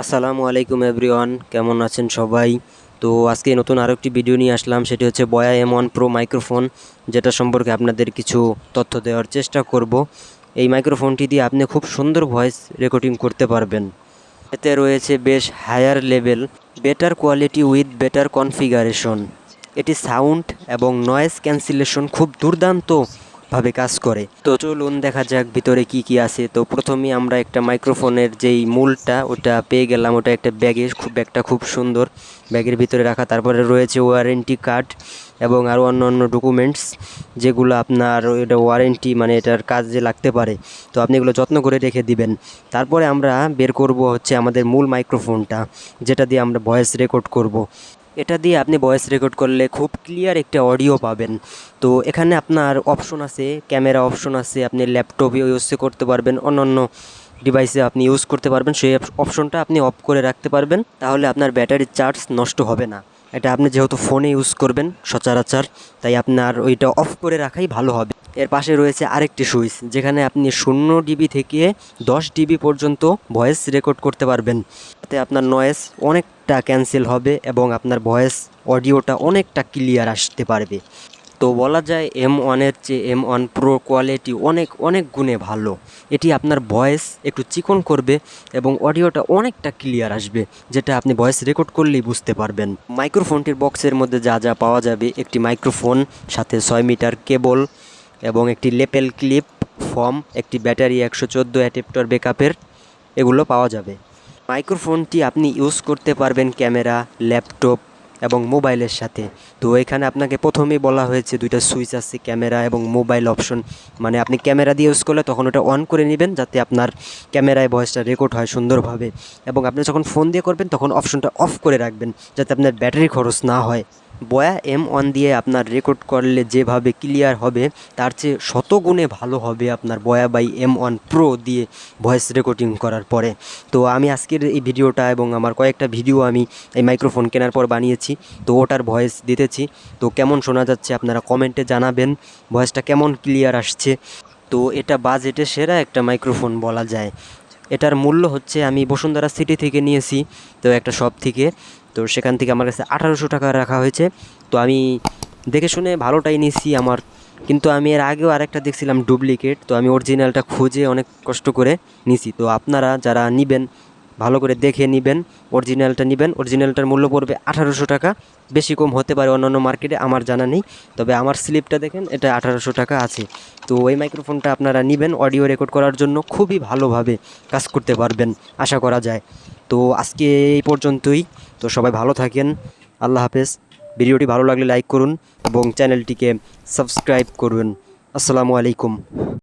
আসসালামু আলাইকুম এভরিওয়ান, কেমন আছেন সবাই? তো আজকে নতুন আরও একটি ভিডিও নিয়ে আসলাম, সেটি হচ্ছে বয়া এম ওয়ান প্রো মাইক্রোফোন যেটা সম্পর্কে আপনাদের কিছু তথ্য দেওয়ার চেষ্টা করব। এই মাইক্রোফোনটি দিয়ে আপনি খুব সুন্দর ভয়েস রেকর্ডিং করতে পারবেন। এতে রয়েছে বেশ higher level better quality with better configuration এটি সাউন্ড এবং নয়েজ ক্যান্সেলেশন খুব দুর্দান্ত ভাবে কাজ করে। তো চলুন দেখা যাক ভিতরে কি কি আছে। তো প্রথমে আমরা একটা মাইক্রোফোনের যেই মূলটা, ওটা পেয়ে গেলাম। ওটা একটা ব্যাগে খুব ব্যাগটা খুব সুন্দর ব্যাগের ভিতরে রাখা। তারপরে রয়েছে ওয়ারেন্টি কার্ড এবং আরও অন্য অন্য ডকুমেন্টস যেগুলো আপনার এটা ওয়ারেন্টি মানে এটার কাজে লাগতে পারে। তো আপনি এগুলো যত্ন করে রেখে দিবেন। তারপরে আমরা বের করব হচ্ছে আমাদের মূল মাইক্রোফোনটা, যেটা দিয়ে আমরা ভয়েস রেকর্ড করব। এটা দিয়ে আপনি ভয়েস রেকর্ড করলে খুব ক্লিয়ার একটা অডিও পাবেন। তো এখানে আপনার অপশন আছে ক্যামেরা অপশন আছে, আপনি ল্যাপটপে ইউজ করতে পারবেন, অন্যান্য ডিভাইসে আপনি ইউজ করতে পারবেন, সেই অপশনটা আপনি অফ করে রাখতে পারবেন, তাহলে আপনার ব্যাটারির চার্জ নষ্ট হবে না। এটা আপনি যেহেতু ফোনে ইউজ করবেন সচরাচর, তাই আপনার ওইটা অফ করে রাখাই ভালো হবে। এর পাশে রয়েছে আরেকটি সুইচ, যেখানে আপনি শূন্য ডিবি থেকে দশ ডিবি পর্যন্ত ভয়েস রেকর্ড করতে পারবেন। তাতে আপনার নয়েস অনেকটা ক্যান্সেল হবে এবং আপনার ভয়েস অডিওটা অনেকটা ক্লিয়ার আসতে পারবে। তো বলা যায় এম ওয়ানের চেয়ে এম ওয়ান প্রো কোয়ালিটি অনেক অনেক গুণে ভালো। এটি আপনার ভয়েস একটু চিকন করবে এবং অডিওটা অনেকটা ক্লিয়ার আসবে, যেটা আপনি ভয়েস রেকর্ড করলেই বুঝতে পারবেন। মাইক্রোফোনটির বক্সের মধ্যে যা যা পাওয়া যাবে, একটি মাইক্রোফোন সাথে ছয় মিটার কেবল এবং একটি লেপেল ক্লিপ ফর্ম একটি ব্যাটারি একশো চোদ্দ অ্যাডেপ্টর ব্যাকআপের এগুলো পাওয়া যাবে। মাইক্রোফোনটি আপনি ইউজ করতে পারবেন ক্যামেরা ল্যাপটপ এবং মোবাইলের সাথে। তো এখানে আপনাকে প্রথমেই বলা হয়েছে দুইটা সুইচ আছে, ক্যামেরা এবং মোবাইল অপশন। মানে আপনি ক্যামেরা দিয়ে ইউজ করলে তখন ওটা অন করে নেবেন যাতে আপনার ক্যামেরায় ভয়েসটা রেকর্ড হয় সুন্দরভাবে। এবং আপনি যখন ফোন দিয়ে করবেন তখন অপশনটা অফ করে রাখবেন যাতে আপনার ব্যাটারি খরচ না হয়। বয়া এম ওয়ান দিয়ে আপনার রেকর্ড করলে যেভাবে ক্লিয়ার হবে, তার চেয়ে শত গুণে ভালো হবে আপনার Boya by M one pro দিয়ে ভয়েস রেকর্ডিং করার পরে। তো আমি আজকের এই ভিডিওটা এবং আমার কয়েকটা ভিডিও আমি এই মাইক্রোফোন কেনার পর বানিয়েছি, তো ওটার ভয়েস দিতেছি। তো কেমন শোনা যাচ্ছে আপনারা কমেন্টে জানাবেন ভয়েসটা কেমন ক্লিয়ার আসছে। তো এটা বাজেটে সেরা একটা মাইক্রোফোন বলা যায়। এটার মূল্য হচ্ছে আমি বসুন্ধরা সিটি থেকে নিয়েছি, তো একটা শপ থেকে। তো সেখান থেকে আমার কাছে আঠারোশো টাকা রাখা হয়েছে। তো আমি দেখে শুনে ভালোটাই নিয়েছি আমার। কিন্তু আমি এর আগেও আরেকটা দেখছিলাম ডুপ্লিকেট। তো আমি অরিজিনালটা খুঁজে অনেক কষ্ট করে নিছি তো আপনারা যারা নিবেন, ভালো করে দেখে নেবেন, অরিজিনালটা নেবেন। অরিজিনালটার মূল্য পড়বে আঠারোশো টাকা। বেশি কম হতে পারে অন্যান্য মার্কেটে, আমার জানা নেই। তবে আমার স্লিপটা দেখেন, এটা আঠারোশো টাকা আছে। তো ওই মাইক্রোফোনটা আপনারা নেবেন, অডিও রেকর্ড করার জন্য খুবই ভালোভাবে কাজ করতে পারবেন, আশা করা যায়। তো আজকে এই পর্যন্তই। তো সবাই ভালো থাকেন। আল্লাহ হাফেজ। ভিডিওটি ভালো লাগলে লাইক করুন এবং চ্যানেলটিকে সাবস্ক্রাইব করুন। আসসালামু আলাইকুম।